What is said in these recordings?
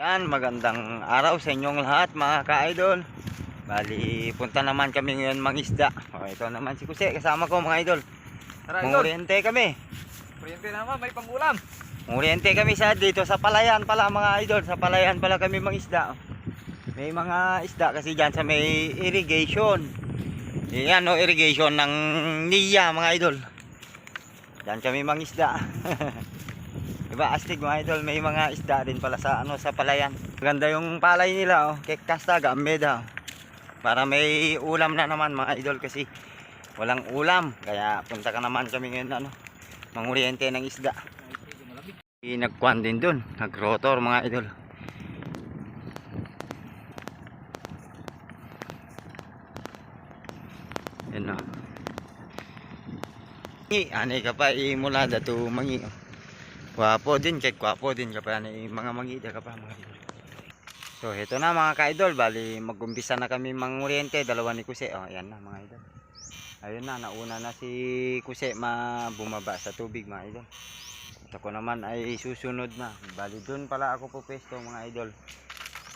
Yan, magandang araw sa inyong lahat mga ka-idol. Bali, punta naman kami ngayon mangisda. O, ito naman si Kuse, kasama ko mga idol. Tara. Mangoriente kami. Kuryente naman, may pangulam. Mangoriente kami sa dito sa palayan pala mga idol. Sa palayan pala kami mangisda. May mga isda kasi dyan sa may irrigation. Yan o, irrigation ng NIA mga idol. Dyan kami mangisda. Diba, astig mga idol, may mga isda din pala sa ano sa palayan. Maganda yung palay nila oh, kay Kastaga, Ameda. oh. Para may ulam na naman mga idol kasi walang ulam. Kaya punta ka naman kami ngayon ano, manguriente ng isda. Nagkuhan din dun, nagrotor mga idol. Yan o. Mangi, anay ka pa, imula dato mangi. oh. Gwapo din, kay gwapo din ka pa, anay, mga mangi da ka pa mga idol. So, ito na mga ka-idol, bali mag-umpisa na kami manguriente, dalawa ni Kuse. Oh, ayan na mga idol. Ayun na, nauna na si Kuse ma bumaba sa tubig mga idol. At ako naman ay susunod na. Bali doon pala ako pupesto mga idol.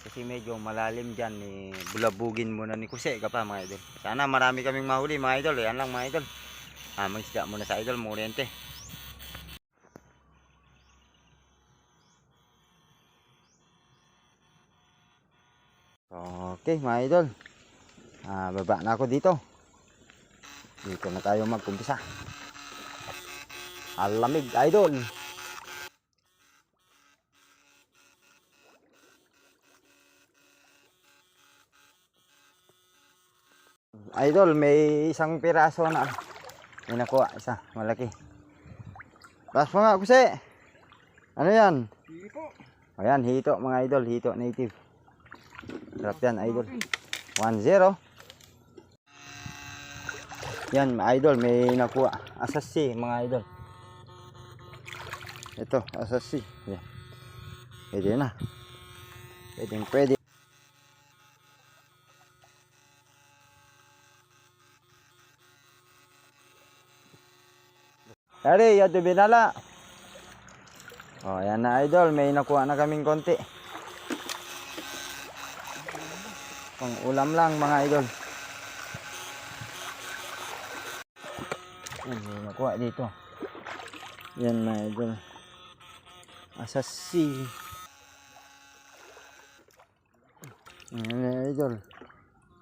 Kasi medyo malalim dyan, eh, bulabugin muna ni Kuse ka pa mga idol. Sana marami kaming mahuli mga idol. Yan lang mga idol. Ah, mag-isda muna sa idol, muriente. Okay mga idol. Ah, baba na ako dito. Dito na tayo magkumpisa. Alamig idol. Idol, may isang piraso na. May nakuha, isa, malaki. Mo nga, kusi. Ano yan? Po. Ayan, hito mga idol, hito native. Sarap yan, idol. 1-0. Yan, mga idol, may nakuha. Asasi, mga idol. Ito, asasi. Yan. Pwede na. Pwede, pwede. Dari, yato binala. Oh, ayan na idol, may nakuha na kaming konti. Pang ulam lang mga idol. May nakuha dito. Yan mga idol. Asasi. Yan mga idol.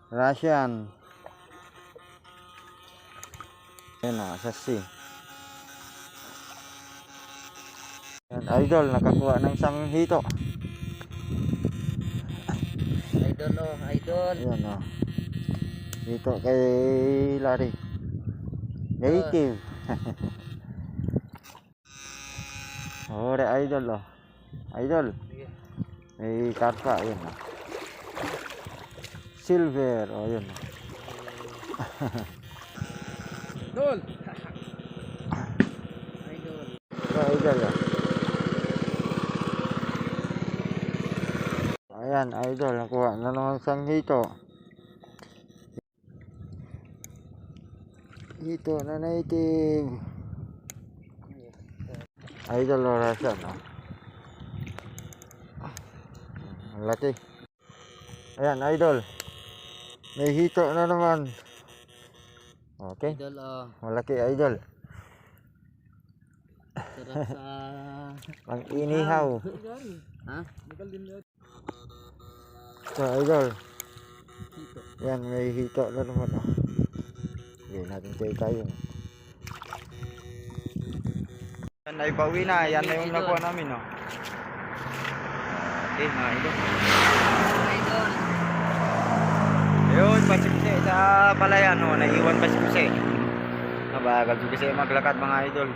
Russian. Yan na, asasi. Yan, idol, nakakuha ng isang hito. Idol oh, idol. Ayan o. Dito kay Larry. Native. Ore idol o. Idol. Sige. May karpa. Ayan o. Silver. O yun. o. Idol. idol. Idol o. Ayan idol. Nakuha na naman isang hito. Hito na native. Idol o Russian o. Ang laki. Ayan, idol. May hito na naman. Okay. Idol oh. Malaki, idol. Sarap sa... Pang inihaw. ha? Magal din So, idol. Dito. Yan, may hito na naman. Oh. Hindi natin tayo tayo. Yan ay bawi na. Yan na yung nakuha namin. Oh. Okay, mga idol. Idol. Ayun, pasikse sa palayan. Oh. Naiwan pasikse. Nabagal kasi maglakad mga idol.